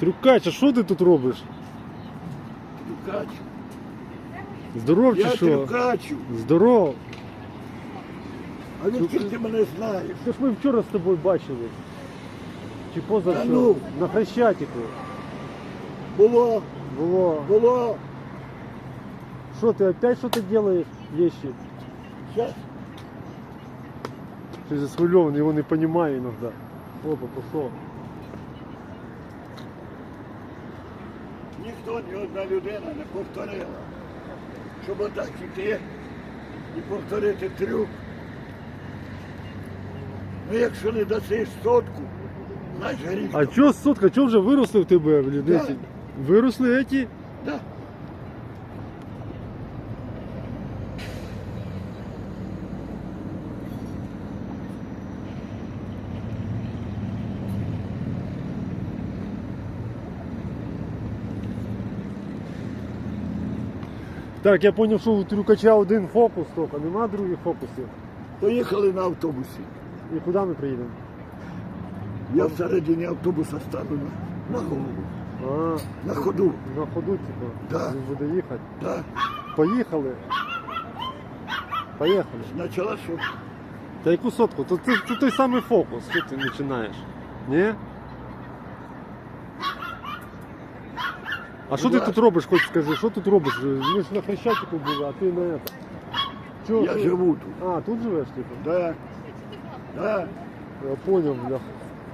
Трюкач, а що ти тут робиш? Трюкач. Здоров чи Я що? трюкачу. Здоров. А відкіль ти мене знаєш? Це ж ми вчора з тобою бачили. Чи Та позавчора? ну. На Хрещатику. Було, Було. було. Що ти опять що ти робиш вещи? Зараз Ти засхвильований, його не розумію іноді. Опа, пішов. ніхто, ні одна людина не повторила. Щоб отак іти і повторити трюк. Ну якщо не дасиш сотку, значить гріх. А чого сотка, чого вже виросли в тебе, блін? Да. эти? Виросли эти? Да. Так, я зрозумів, що у трюкача один фокус тільки, нема других фокусів. Поїхали на автобусі. І куди ми приїдемо? Я всередині автобуса стану на, на голову, А, на ходу. на ходу, типу. Да. Він буде їхати. Да. Поїхали. Поїхали. Спочатку що? Та яку сотку? То це, це той самий фокус, що ти починаєш? Ні? А що ти Да. тут робиш, хоч скажи, що тут робиш? Ми ж на Хрещатику були, а ти на это. Чого Я ти- живу тут. А, тут живеш, типу? Да. Да. Я понял, бля.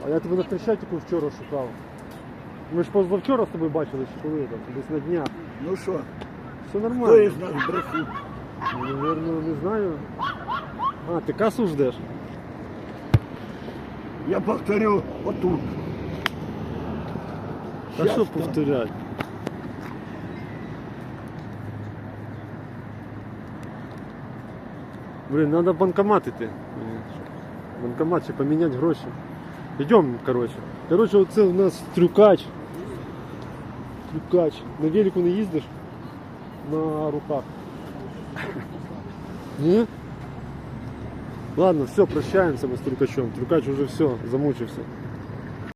А я тебе на Хрещатику вчора шукав. Ми ж позавчора з тобою бачили, що коли там, десь на днях. Ну що, Все хто нормально. із нас брехун? Наверно, не знаю. А, ти касу ждеш? Я повторю отут. Та Щас що там. повторять? Блин, надо банкомат идти. Банкомат ще поміняти гроші. Идем, короче. Короче, оце у нас трюкач. Трюкач. На велику не їздиш? На руках. Ні? Ладно, все, прощаемся мы с трюкачом. Трюкач уже все, замучився.